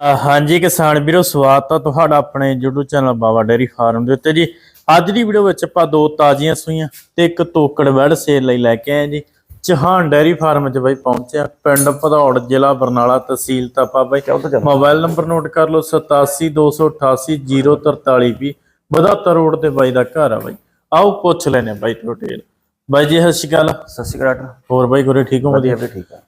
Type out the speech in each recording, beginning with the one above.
ਹਾਂਜੀ ਕਿਸਾਨ ਵੀਰੋ ਸਵਾਗਤ ਆ ਤੁਹਾਡਾ ਆਪਣੇ YouTube channel Baba dairy farm ਦੇ ਉੱਤੇ ਜੀ। ਅੱਜ ਦੀ ਵੀਡੀਓ ਵਿੱਚ ਆਪਾਂ ਦੋ ਤਾਜ਼ੀਆਂ ਸੂਈਆਂ ਤੇ ਇੱਕ ਤੋਕੜ ਵੜ ਸੇਲ ਲਈ ਲੈ ਕੇ ਆਏ ਜੀ। ਚਹਾਨ ਡੇਰੀ ਫਾਰਮ 'ਚ ਬਾਈ ਪਹੁੰਚਿਆ। ਪਿੰਡ ਭਦੌੜ ਜ਼ਿਲ੍ਹਾ ਬਰਨਾਲਾ ਤਹਿਸੀਲ ਤਾਪਾ ਬਾਈ। ਮੋਬਾਈਲ ਨੰਬਰ ਨੋਟ ਕਰ ਲਓ 8728804320 ਬਦਾਤਾ ਰੋਡ ਤੇ ਬਾਈ ਦਾ ਘਰ ਆ ਬਾਈ। ਆਓ ਪੁੱਛ ਲੈਨੇ ਬਾਈ ਟੋਟੇਲ ਬਾਈ ਜੀ ਸਤਿ ਸ਼੍ਰੀ ਅਕਾਲ। ਸਤਿ ਸ਼੍ਰੀ ਅਕਾਲ ਹੋਰ ਬਾਈ ਗੁਰੇ ਠੀਕ ਹੋ? ਵਧੀਆ ਵੀਰੇ ਠੀਕ ਆ।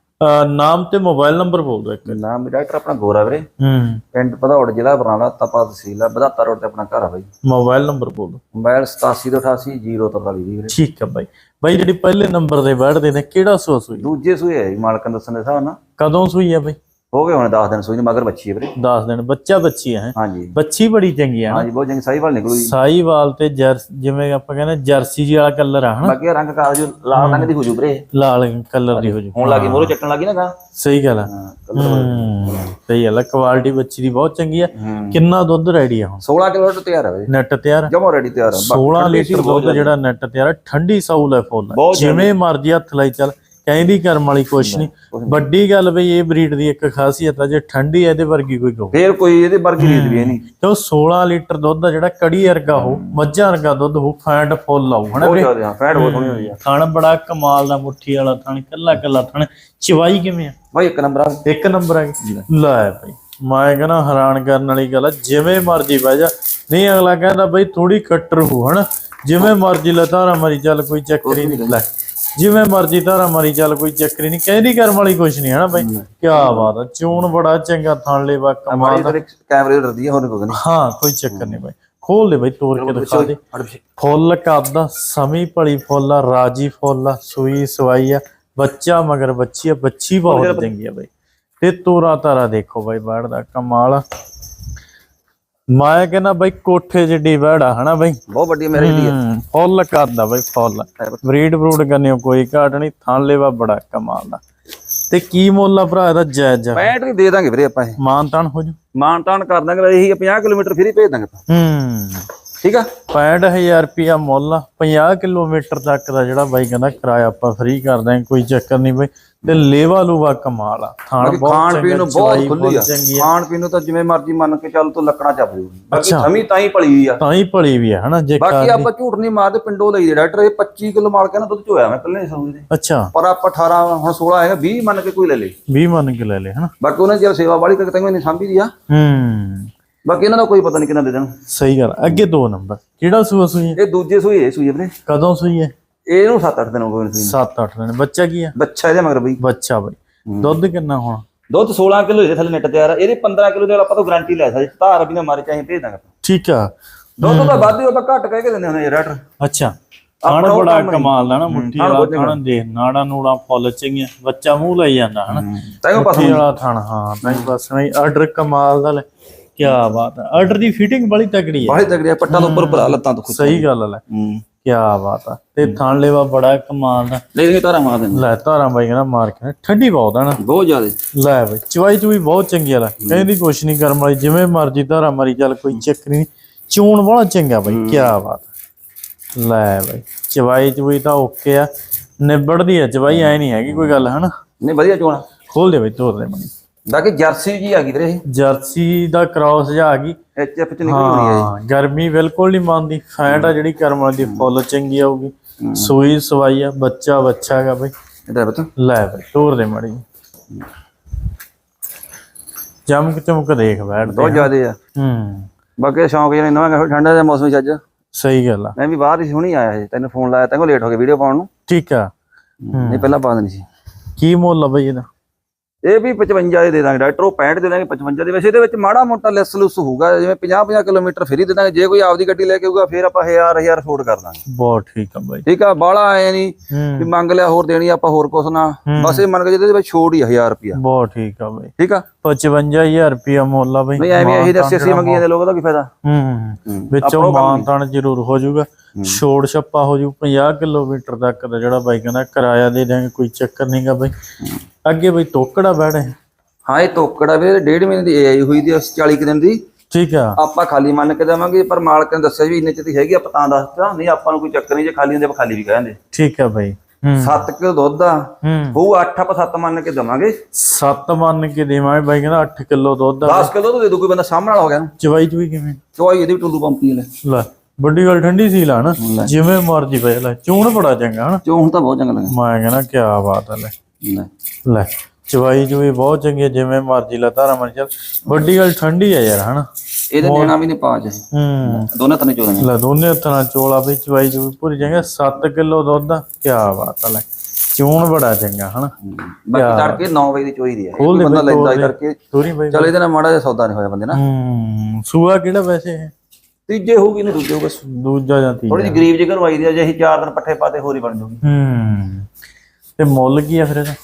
ਨਾਮ ਤੇ ਮੋਬਾਈਲ ਨੰਬਰ ਬੋਲ ਦਿਓ ਇੱਕ। ਨਾਮ ਡਾਕਟਰ ਆਪਣਾ ਗੋਰਾ ਵੀਰੇ। ਹੂੰ। ਪਿੰਡ ਭਦੌੜ ਜ਼ਿਲ੍ਹਾ ਬਰਨਾਲਾ ਤਪਾ ਤਹਿਸੀਲ ਆ ਬਧਾਤਾ ਰੋਡ ਤੇ ਆਪਣਾ ਘਰ ਆ ਬਾਈ। ਮੋਬਾਈਲ ਨੰਬਰ ਬੋਲ ਦਿਓ। ਮੋਬਾਈਲ 8788 ਵੀਰੇ। ਠੀਕ ਆ ਬਾਈ। ਬਾਈ ਜਿਹੜੀ ਪਹਿਲੇ ਨੰਬਰ ਦੇ ਬੈਠਦੇ ਨੇ ਕਿਹੜਾ ਸੂਆ ਸੂਈ? ਦੂਜੇ ਸੂਏ ਹੈ ਜੀ, ਮਾਲਕਨ ਦੱਸਣ ਦੇ ਹਿਸਾਬ ਨਾਲ। ਕਦੋਂ ਸੂਈ ਆ ਬਾਈ? ਹੋ ਗਏ ਹੁਣ 10 ਦਿਨ ਸੂਈ ਨੂੰ ਮਗਰ ਬੱਚੀ ਹੈ ਵੀਰੇ। 10 ਦਿਨ ਬੱਚਾ ਬੱਚੀ ਹੈ ਹਾਂਜੀ। ਬੱਚੀ ਬੜੀ ਚੰਗੀ ਨਾ ਹਾਂਜੀ ਬਹੁਤ ਚੰਗੀ ਸਾਈ ਵਾਲ ਨਿਕਲੂ ਜੀ ਸਾਈਵਾਲ ਤੇ ਜਿਵੇਂ ਆਪਾਂ ਕਹਿੰਦੇ ਜਰਸੀ ਜੀ ਵਾਲਾ ਕਲਰ ਆ ਹਨਾ? ਬਾਕੀ ਰੰਗ ਕਾਜ ਲਾਲ ਰੰਗ ਦੀ ਹੋ ਜੂ ਵੀਰੇ। ਲਾਲ ਕਲਰ ਦੀ ਹੋ ਜੂ। ਹੁਣ ਲੱਗੀ ਮੋਰੋ ਚੱਟਣ ਲੱਗੀ ਨਾ ਗਾ। ਸਹੀ ਗੱਲ ਆ। ਹਾਂ ਹੂੰ, ਸਹੀ ਗੱਲ ਆ। ਕੁਆਲਿਟੀ ਬੱਚੀ ਦੀ ਬਹੁਤ ਚੰਗੀ ਆ। ਹੂੰ। ਕਿੰਨਾ ਦੁੱਧ ਰੈਡੀ ਆ ਹੁਣ? 16 ਕਿਲੋ ਤੋਂ ਤਿਆਰ ਹੈ ਵੀਰੇ। ਨੈਟ ਤਿਆਰ ਜਮਾ ਰੈਡੀ ਤਿਆਰ ਆ। 16 ਲੀਟਰ ਦੁੱਧ ਜਿਹੜਾ ਨੈਟ ਤਿਆਰ ਆ ਠੰਡੀ ਸਾਊਲ ਹੈ ਫੁੱਲ ਜਿਵੇਂ ਮਰਜ਼ੀ ਹੱਥ ਲਾਈ ਚੱਲ। ਕਹਿੰਦੀ ਕਰਮ ਵਾਲੀ ਕੁਛ ਨਹੀਂ ਵੱਡੀ ਗੱਲ ਬਈ ਇਹ ਬਰੀਡ ਦੀ ਇੱਕ ਖਾਸੀਅਤ ਆ ਜੇ ਠੰਡੀ ਆ ਇਹਦੇ ਵਰਗੀ ਕੋਈ ਕਹੋ। ਫੇਰ ਕੋਈ ਇਹਦੇ ਵਰਗੀ ਰੀਤ ਵੀ ਨਹੀਂ। ਤੇ ਉਹ 16 ਲੀਟਰ ਦੁੱਧ ਆ ਜਿਹੜਾ ਕੜੀ ਵਰਗਾ ਹੋ ਮੱਝਾਂ ਵਰਗਾ ਦੁੱਧ ਹੋ ਫੈਂਟ ਫੁੱਲ ਆਉ ਹਨਾ ਬਹੁਤ ਵੀਰੇ ਫੈਟ ਬਹੁਤ ਹੋਣੀ ਹੋਈ ਆ। ਥਣ ਬੜਾ ਕਮਾਲ ਦਾ ਮੁੱਠੀ ਵਾਲਾ ਥਣ ਕੱਲਾ ਕੱਲਾ ਥਣ। ਚਵਾਈ ਕਿਵੇਂ ਆ? ਬਾਈ ਇੱਕ ਨੰਬਰ ਆ। ਇੱਕ ਨੰਬਰ ਆ। ਲੈ। ਭਾਈ ਮੈਂ ਕਹਿੰਦਾ ਹੈਰਾਨ ਕਰਨ ਵਾਲੀ ਗੱਲ ਆ ਜਿਵੇਂ ਮਰਜ਼ੀ ਬਹਿ ਜਾ। ਨਹੀਂ ਅਗਲਾ ਕਹਿੰਦਾ ਬਈ ਥੋੜੀ ਕੱਟਰ ਹੋ ਹਨਾ? ਜਿਵੇਂ ਮਰਜ਼ੀ ਲੈ ਧਾਰਾ ਮਰੀ ਚੱਲ ਕੋਈ ਚੱਕਰ ਹੀ ਨਹੀਂ। ਲੈ। ਜਿਵੇਂ ਮਰਜ਼ੀ ਧਾਰਾ ਮਰੀ ਚੱਲ ਕੋਈ ਚੱਕਰ ਨਹੀਂ। ਕਹਿੰਦੀ ਕਰਮ ਵਾਲੀ ਕੁਛ ਨਹੀਂ ਹਨਾ ਬਈ? ਕੀ ਬਾਤ ਆ ਚੂਣ ਬੜਾ ਚੰਗਾ ਥਣ ਲੈ ਵਾ ਕਮਾਲ ਤੇ ਕੈਮਰੇ ਡਰਦੀ ਆ ਹੋਰ ਕੋਈ ਨਹੀਂ। ਹਾਂ ਕੋਈ ਚੱਕਰ ਨਹੀਂ ਬਾਈ। ਖੋਲ ਦੇ ਬਾਈ ਤੋੜ ਕੇ ਦਿਖਾ ਦੇ। ਫੁੱਲ ਕੱਦ ਸਮੀ ਭਲੀ ਫੁੱਲ ਆ ਰਾਜੀ ਫੁੱਲ ਆ ਸੂਈ ਸਵਾਈ ਆ। ਬੱਚਾ ਮਗਰ ਬੱਚੀ ਆ ਬੱਚੀ ਬਹੁਤ ਚੰਗੀ ਆ ਬਾਈ। ਤੇ ਤੋਰਾ ਤਾਰਾ ਦੇਖੋ ਬਾਈ ਬਾੜ ਦਾ ਕਮਾਲ ਆ। ਮੈਂ ਕਹਿੰਦਾ ਬਾਈ ਕੋਠੇ ਜਿੱਡੀ ਆ ਹਨਾ ਬਾਈ? ਬਹੁਤ ਵੱਡੀ ਮੇਰੇ ਲਈ ਹੂੰ, ਫੁੱਲ ਆ ਬਾਈ ਫੁੱਲ। ਬਰੀਡ ਬਰੂਡ ਕਰਨਿਓ ਕੋਈ ਘਾਟ ਨਹੀਂ ਥਣ ਲੈਵਾ ਬੜਾ ਕਮਾਲ ਦਾ। ਤੇ ਕੀ ਮੁੱਲ ਆ ਭਰਾ ਇਹਦਾ ਜਾਇਜ਼? ਜਾ 65 ਵੀ ਦੇ ਦਾਂਗੇ ਵੀਰੇ ਆਪਾਂ ਇਹ। ਮਾਨ ਤਾਨ ਹੋ ਜੂ। ਮਾਨ ਤਾਨ ਕਰ ਦਾਂਗੇ ਇਹੀ 50 ਕਿਲੋਮੀਟਰ ਫ੍ਰੀ ਭੇਜ ਦਾਂਗੇ ਆਪਾਂ। ਹੂੰ। ਠੀਕ ਆ? 65000 ਰੁਪਿਆ ਮੁੱਲ ਆ। 50 ਕਿਲੋਮੀਟਰ ਤੱਕ ਦਾ ਜਿਹੜਾ ਬਾਈ ਕਹਿੰਦਾ ਕਿਰਾਇਆ ਆਪਾਂ ਫ੍ਰੀ ਕਰ ਦਾਂਗੇ ਕੋਈ ਚੱਕਰ ਨਹੀਂ ਬਾਈ। ਤੇ ਲੇਵਾ ਲੂਵਾ ਕਮਾਲ ਆ। ਥਾਣ ਬਹੁਤ ਖਾਣ ਪੀਣ ਨੂੰ ਚਵਾਈ ਬਹੁਤ ਖੁੱਲੀ ਆ। ਚੰਗੀ ਆ। ਖਾਣ ਪੀਣ ਨੂੰ ਤਾਂ ਜਿਵੇਂ ਮਰਜ਼ੀ ਮੰਨ ਕੇ ਚੱਲ ਤੂੰ ਲੱਕੜਾਂ ਚੱਪ ਜੂ ਬਾਕੀ ਅੱਛਾ। ਸਮੀ ਤਾਂ ਹੀ ਹੋਈ ਆ। ਤਾਂ ਹੀ ਭਲੀ ਵੀ ਆ ਹਨਾ ਜੇ ਬਾਕੀ ਆਪਾਂ ਝੂਠ ਨਹੀਂ ਮਾਰਦੇ ਪਿੰਡੋਂ ਲਈ ਦੇ ਡਾਕਟਰ ਇਹ 25 ਕਿਲੋ ਮਾਲ ਕੇ ਨਾ ਦੁੱਧ ਚੋਇਆ ਮੈਂ ਪਹਿਲੇ ਸਮਝ ਦੇ। ਅੱਛਾ। ਪਰ ਆਪਾਂ 18 ਹੁਣ 16 ਹੈਗਾ 20 ਮੰਨ ਕੇ ਕੋਈ ਲੈ ਲੇ। 20 ਮੰਨ ਕੇ ਲੈ ਲੈ ਹਨਾ। ਬਾਕੀ ਉਹਨੇ ਜੇ ਸੇਵਾ ਵਾਲੀ ਕਰਕੇ ਤੈਨੂੰ ਨਹੀਂ ਸਾਂਭੀ ਦੀ ਆ। ਹੂੰ। ਬਾਕੀ ਇਹਨਾਂ ਦਾ ਕੋਈ ਪਤਾ ਨਹੀਂ ਕਿੰਨਾ ਦੇ ਦੇਣ। ਸਹੀ ਗੱਲ ਅੱਗੇ ਦੋ ਨੰਬਰ। ਕਿਹੜਾ ਸੂਆ ਸੂਈ? ਹੈ? ਇਹ ਦੂਜੇ ਸੂਈ ਇਹ ਸੂਈ ਆ ਵੀਰੇ। ਕਦੋਂ ਸੂਈ ਹੈ ਇਹਨੂੰ 7-8 ਦਿਨ ਹੋ ਗਏ ਨੂੰ। 7-8 ਦਿਨ। ਬੱਚਾ ਕੀ ਆ? ਬੱਚਾ ਇਹਦੇ ਮਗਰ ਬਈ। ਬੱਚਾ ਬਾਈ। ਦੁੱਧ ਕਿੰਨਾ ਹੋਣਾ? ਦੁੱਧ 16 ਕਿਲੋ ਇਹਦੇ ਥੱਲੇ ਨੈਟ ਤਿਆਰ ਆ। ਇਹਦੇ 15 ਕਿਲੋ ਦੇ ਆਪਾਂ ਤੋਂ ਗਾਰੰਟੀ ਲੈ ਸਕਦੇ। ਧਾਰ ਵੀ ਨਾ ਮਾਰੇ ਚਾਹੇ ਭੇਜ ਦਾਂਗੇ। ਠੀਕ ਆ। ਦੁੱਧ ਤਾਂ ਵੱਧ ਹੀ ਘੱਟ ਕਹਿ ਕੇ ਦਿੰਦੇ ਹੁੰਦੇ ਯਾਰ ਡਾਕਟਰ ਅੱਛਾ। ਖਾਣ ਬੜਾ। ਕਮਾਲ ਦਾ ਨਾ ਮੁੱਠੀ ਵਾਲਾ ਖਾਣ ਦੇ। ਨਾੜਾ ਨੂੜਾ ਫੁੱਲ ਚੰਗੀਆਂ। ਬੱਚਾ ਮੂੰਹ ਲਈ ਜਾਂਦਾ ਹਨਾ? ਤੈਨੂੰ ਮੁੱਠੀ ਵਾਲਾ ਥਣ ਹਾਂ ਤਾਂ ਬਸ ਨਹੀਂ ਆਰਡਰ ਕਮਾਲ ਦਾ ਲੈ। ਕੀ ਬਾਤ ਹੈ ਆਰਡਰ ਦੀ ਫਿਟਿੰਗ ਬੜੀ ਤਕੜੀ ਹੈ ਬਾਹਲੀ ਤਗੜੀ ਆ ਪੱਟਾਂ ਤੋਂ ਉੱਪਰ ਭਰਾ ਲੱਤਾਂ ਤੋਂ ਸਹੀ ਗੱਲ ਹੈ ਹੂੰ। ਕੀ ਬਾਤ ਹੈ ਤੇ ਥਣ ਲੈਵਾ ਬੜਾ ਕਮਾਲ ਦਾ ਲੈ ਦੇ ਧਾਰਾ ਮਾਰ ਦਿੰਦੇ। ਲੈ ਧਾਰਾਂ ਬਾਈ ਕਹਿੰਦਾ ਮਾਰ ਕੇ ਠੰਡੀ ਬਹੁਤ ਹੈ ਨਾ। ਬਹੁਤ ਜ਼ਿਆਦਾ। ਲੈ ਬਈ ਚਵਾਈ ਚੂਈ ਬਹੁਤ ਚੰਗੀ ਆ ਲੈ। ਕਹਿੰਦੀ ਕੁਛ ਨਹੀਂ ਕਰਮ ਵਾਲੀ ਜਿਵੇਂ ਮਰਜ਼ੀ ਧਾਰਾਂ ਮਾਰੀ ਚੱਲ ਕੋਈ ਚੱਕਰ ਨਹੀਂ। ਚੂਣ ਬੜਾ ਚੰਗਾ ਬਾਈ ਕੀ ਬਾਤ। ਲੈ ਬਈ ਚਵਾਈ ਚੂਈ ਤਾਂ ਓਕੇ ਆ। ਨਿਬੜਦੀ ਆ ਚਵਾਈ ਐ ਨਹੀਂ ਹੈਗੀ ਕੋਈ ਗੱਲ ਹਨਾ? ਨਹੀਂ ਵਧੀਆ ਚੋਣਾ ਖੋਲ ਦੇ ਬਈ ਤੋਰ ਦੇ ਮਣੀ ਬਾਕੀ ਜਰਸੀ ਜੀ ਆ ਗਈ ਵੀਰੇ ਜਰਸੀ ਦਾ ਕ੍ਰਾਸ ਜਾ ਆ ਗਈ। ਐਚ ਐਫ ਚ ਨਿਕਲੀ ਹੋਣੀ ਹੈ ਹਾਂ ਗਰਮੀ ਬਿਲਕੁਲ ਨਹੀਂ ਮੰਨਦੀ। ਫੈਟ ਆ ਜਿਹੜੀ ਕਰਮ ਵਾਲੀ ਫੁੱਲ ਚੰਗੀ ਆਊਗੀ। ਸੂਈ ਸਵਾਈ ਆ ਬੱਚਾ ਬੱਚਾ ਹੈਗਾ ਬਈ। ਇਹਦਾ ਬਤਾ ਲੈ ਬਈ ਤੋਰ ਦੇ ਮੜੀ ਚਮਕ ਚਮਕ ਦੇਖ ਬੈਠਦੇ ਬਹੁਤ ਜ਼ਿਆਦੇ ਆ। ਹੂੰ। ਬਾਕੀ ਸ਼ੌਂਕ ਜਿਹੜਾ ਨਵਾਂ ਠੰਡਾ ਦੇ ਮੌਸਮ ਚ ਅੱਜ। ਸਹੀ ਗੱਲ ਆ। ਮੈਂ ਵੀ ਬਾਹਰ ਹੀ ਹੁਣੀ ਆਇਆ ਸੀ ਤੈਨੂੰ ਫੋਨ ਲਾਇਆ ਤੈਨੂੰ ਲੇਟ ਹੋ ਗਿਆ ਵੀਡੀਓ ਪਾਉਣ ਨੂੰ। ਠੀਕ ਆ। ਨਹੀਂ ਪਹਿਲਾਂ ਪਾ ਦੇਣੀ ਸੀ। ਕੀ ਮੁੱਲ ਆ ਬਈ ਇਹਦਾ? ਇਹ ਵੀ 55 ਦੇ ਦੇ ਦਾਂਗੇ ਡਾਕਟਰ ਉਹ 65 ਦੇ ਦਾਂਗੇ 55 ਦੇ ਵੈਸੇ ਇਹਦੇ ਵਿੱਚ ਮਾੜਾ ਮੋਟਾ ਲੈਸ ਲੁਸ ਹੋਊਗਾ ਜਿਵੇਂ 50 50 ਕਿਲੋਮੀਟਰ ਫਰੀ ਦੇ ਦਾਂਗੇ ਜੇ ਕੋਈ ਆਪਦੀ ਗੱਡੀ ਲੈ ਕੇ ਆਊਗਾ ਫਿਰ ਆਪਾਂ 1000 1000 ਛੋਟ ਕਰ ਦਾਂਗੇ। ਬਹੁਤ ਠੀਕ ਆ ਬਾਈ। ਠੀਕ ਆ ਬਾਹਲਾ ਆਏ ਨਹੀਂ ਵੀ ਮੰਗ ਲਿਆ ਹੋਰ ਦੇਣੀ ਆਪਾਂ ਹੋਰ ਕੁਛ ਨਾ। ਬਸ ਇਹ ਮੰਨ ਕੇ ਜਿਹਦੇ ਵਿੱਚ ਛੋੜ ਹੀ 1000 ਰੁਪਿਆ ਬਹੁਤ ਠੀਕ ਆ ਬਾਈ। ਠੀਕ ਆ? 55000 ਰੁਪਿਆ ਮੁੱਲ ਆ ਬਾਈ। ਨਹੀਂ ਐਵੇਂ ਇਹੀ ਦੱਸੇ ਸੀ ਮੰਗੀਆਂ ਦੇ ਲੋਕ ਦਾ ਕੀ ਫਾਇਦਾ। ਹੂੰ ਵਿੱਚੋਂ ਮਾਨਤਾਨ ਜ਼ਰੂਰ ਹੋ ਜਾਊਗਾ। ਛੋੜ ਛੱਪਾ ਹੋ ਜੂ 50 ਕਿਲੋਮੀਟਰ ਤੱਕ ਦਾ ਜਿਹੜਾ ਬਾਈ ਕਹਿੰਦਾ ਕਿਰਾਇਆ ਦੇ ਦਾਂਗੇ ਕੋਈ ਚੱਕਰ ਨਹੀਂਗਾ ਬਾਈ। ਅੱਗੇ ਬਾਈ ਤੋਕੜਾ ਬੈਠੇ ਹਾਂ। ਇਹ ਤੋਕੜਾ ਵੀ ਡੇਢ ਮਹੀਨੇ ਦੀ ਏਆਈ ਹੋਈ ਦੀ 40 ਕੁ ਦਿਨ ਦੀ। ਠੀਕ ਆ। ਆਪਾਂ ਖਾਲੀ ਮੰਨ ਕੇ ਦੇਵਾਂਗੇ ਪਰ ਮਾਲਕ ਨੇ ਦੱਸਿਆ ਵੀ ਇੰਨੇ ਚ ਦੀ ਹੈਗੀ ਆਪਾਂ ਤਾਂ ਦੱਸਤਾ ਨਹੀਂ ਆਪਾਂ ਨੂੰ ਕੋਈ ਚੱਕਰ ਨਹੀਂ ਜੇ ਖਾਲੀ ਹੁੰਦੇ ਆਪਾਂ ਖਾਲੀ ਵੀ ਕਹਿੰਦੇ ਠੀਕ ਆ ਬਾਈ। 7 ਕਿਲੋ ਦੁੱਧ ਆ। ਹੂੰ। ਉਹ 8 ਆਪਾਂ 7 ਮੰਨ ਕੇ ਦਵਾਂਗੇ। ਸੱਤ ਮੰਨ ਕੇ ਦੇਵਾਂਗੇ ਬਾਈ ਕਹਿੰਦਾ 8 ਕਿਲੋ ਦੁੱਧ ਆ। 10 ਕਿਲੋ ਤਾਂ ਦੇ ਦੂ ਕੋਈ ਬੰਦਾ ਸਾਹਮਣੇ ਵਾਲਾ ਹੋ ਗਿਆ ਚਵਾਈ ਚ ਵੀ ਕਿਵੇਂ? ਚੋਈ ਇਹਦੀ ਵੀ ਟੁੱਲੂ ਪੰਪੀ ਲੈ ਲੈ। ਵੱਡੀ ਗੱਲ ਠੰਡੀ ਸੀ ਲਾ ਨਾ ਲੈ। ਜਿਵੇਂ ਮਰਜ਼ੀ ਪਏ ਲੈ ਚੂਣ ਬੜਾ ਚੰਗਾ ਹਨਾ। ਚੋ ਹੁਣ ਤਾਂ ਬਹੁਤ ਚੰਗਾ ਲੱਗਾ ਮੈਂ ਕਹਿੰਦਾ ਕੀ ਬਾਤ ਹੈ ਲੈ। ਲੈ। ਲੈ ਚਵਾਈ ਚੂਈ ਬਹੁਤ ਚੰਗੀ ਹੈ ਜਿਵੇਂ ਮਰਜ਼ੀ ਲਾ ਧਾਰਾ ਮਰ ਚੱਲ। ਵੱਡੀ ਗੱਲ ਠੰਡੀ ਹੈ ਯਾਰ ਹਨਾ। ਇਹਦੇ ਦੇਣਾ ਵੀ ਨਹੀਂ ਪਾਜ ਹੂੰ। ਦੋਨੇ ਤਨੇ ਚੋਦਾਂ ਲੈ ਦੋਨੇ ਹੱਥਾਂ ਨਾਲ ਚੋਲਾ ਵੀ ਚਵਾਈ ਚੂਈ ਪੂਰੀ ਚੰਗਾ 7 ਕਿਲੋ ਦੁੱਧ ਕੀ ਬਾਤ ਹੈ ਲੈ। ਚੂਣ ਬੜਾ ਚੰਗਾ ਹਨਾ। ਬਾਕੀ ਤੜਕੇ 9 ਵਜੇ ਦੀ ਚੋਈ ਦੀ ਹੈ ਇਹ ਬੰਦਾ ਲੈਂਦਾ। ਕਰਕੇ ਤੋਰੀ ਬਾਈ। ਚਲ ਇਹਦੇ ਨਾਲ ਮਾੜਾ ਜਿਹਾ ਸੌਦਾ ਨਹੀਂ ਹੋਇਆ ਬੰਦੇ ਨਾਲ। ਹੂੰ ਸੂਆ ਕਿਹੜਾ ਵੈਸੇ ਹੈ ਤੀਜੇ ਹੋਊਗੀ ਨਹੀਂ ਦੂਜੇ ਹੋਊਗਾ ਦੂਜਾ ਜਾਂ ਤੀਜਾ। ਥੋੜੀ ਜਿਹੀ ਗਰੀਬ ਜਿਹੀ ਘਰਵਾਈ ਦੀ ਆ ਜੇ ਅਸੀਂ ਚਾਰ ਦਿਨ ਪੱਠੇ ਪਾਤੇ ਹੋਰ ਹੀ ਬਣ ਜੂਗੀ। ਹੂੰ। ਤੇ ਮੁੱਲ ਕੀ ਆ ਫਿਰ ਇਹਦਾ?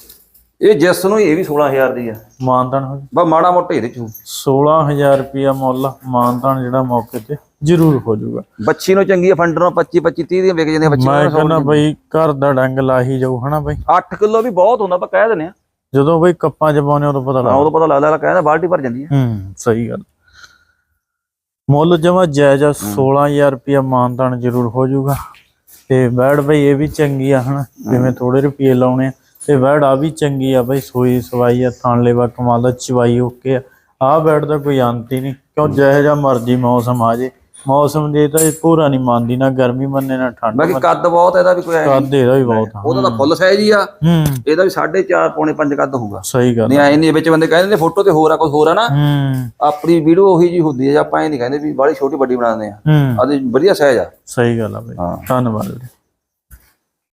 ਇਹ ਜਿਸ ਨੂੰ ਇਹ ਵੀ 16000 ਦੀ ਆ। ਮਾਨਤਾਨ ਹੋ ਬਾ ਮਾੜਾ ਮੋਟਾ ਇਹਦੇ ਚ ਹੋਊ। 16000 ਰੁਪਿਆ ਮੁੱਲ ਮਾਨਤਾਨ ਜਿਹੜਾ ਮੌਕੇ ਤੇ ਜ਼ਰੂਰ ਹੋ ਜਾਊਗਾ। ਬੱਚੀ ਨੂੰ ਚੰਗੀ ਆ ਫੰਡਰ ਨੂੰ 25 25 30 ਦੀਆਂ ਵਿਕ ਜਾਂਦੀਆਂ ਬੱਚੀਆਂ ਮੈਂ ਕਹਿੰਦਾ ਬਈ ਘਰ ਦਾ ਡੰਗ ਲਾਹੀ ਜਾਊ ਹਨਾ ਬਈ? 8 ਕਿਲੋ ਵੀ ਬਹੁਤ ਹੁੰਦਾ ਆਪਾਂ ਕਹਿ ਦਿੰਦੇ ਆ। ਜਦੋਂ ਬਈ ਕੱਪਾਂ ਚ ਪਾਉਨੇ ਉਦੋਂ ਪਤਾ ਲੱਗਦਾ। ਉਦੋਂ ਪਤਾ ਲੱਗਦਾ ਕਹਿੰਦਾ ਬਾਲਟੀ ਭਰ ਜਾਂਦੀ ਆ। ਹੂੰ ਸਹੀ ਗੱਲ। ਮੁੱਲ ਜਮਾ ਜਾਇਜ਼ ਆ 16000 ਰੁਪਿਆ ਮਾਨਤਾਨ ਜ਼ਰੂਰ ਹੋ ਜਾਊਗਾ। ਤੇ ਬੈੜ ਬਈ ਇਹ ਵੀ ਚੰਗੀ ਆ ਹਨਾ? ਜਿਵੇਂ ਥੋੜੇ ਰੁਪਏ ਲਾਉਣੇ ਤੇ ਬੈੜ ਆ ਵੀ ਚੰਗੀ ਆ ਬਈ ਸੋਈ ਸਵਾਈ ਆ ਥਣ ਲੈਵਾ ਕਮਾਲ ਦਾ ਚਵਾਈ ਓਕੇ ਆ। ਆ ਬੈੜ ਦਾ ਕੋਈ ਅੰਤ ਹੀ ਨਹੀਂ। ਕਿਉਂ? ਜਿਹੋ ਜਿਹਾ ਮਰਜ਼ੀ ਮੌਸਮ ਆ ਜੇ। ਮੌਸਮ ਦੇ ਤਾਂ ਇਹ ਪੂਰਾ ਨਹੀਂ ਮੰਨਦੀ ਨਾ ਗਰਮੀ ਮੰਨੇ ਨਾ ਠੰਡ ਬਾਕੀ ਕੱਦ ਬਹੁਤ ਇਹਦਾ ਵੀ ਕੋਈ ਐ। ਕੱਦ ਇਹਦਾ ਵੀ ਬਹੁਤ ਆ। ਉਹਦਾ ਤਾਂ ਫੁੱਲ ਸਾਈਜ਼ ਹੀ ਆ। ਹੂੰ। ਇਹਦਾ ਵੀ 4.5 ਪੌਣੇ 5 ਕੱਦ ਹੋਊਗਾ। ਸਹੀ ਗੱਲ ਨਹੀਂ ਐ ਨਹੀਂ ਵਿੱਚ ਬੰਦੇ ਕਹਿੰਦੇ ਨੇ ਫੋਟੋ ਤੇ ਹੋਰ ਆ ਕੁਝ ਹੋਰ ਆ ਨਾ। ਹੂੰ। ਆਪਣੀ ਵੀਡੀਓ ਉਹੀ ਜੀ ਹੁੰਦੀ ਹੈ ਜਾਂ ਆਪਾਂ ਇਹ ਨਹੀਂ ਕਹਿੰਦੇ ਵੀ ਬਾਹਲੀ ਛੋਟੀ ਵੱਡੀ ਬਣਾ ਦਿੰਦੇ ਆ। ਹੂੰ। ਆਦੇ ਵਧੀਆ ਸਾਈਜ਼ ਆ। ਸਹੀ ਗੱਲ ਆ ਬਈ। ਧੰਨਵਾਦ।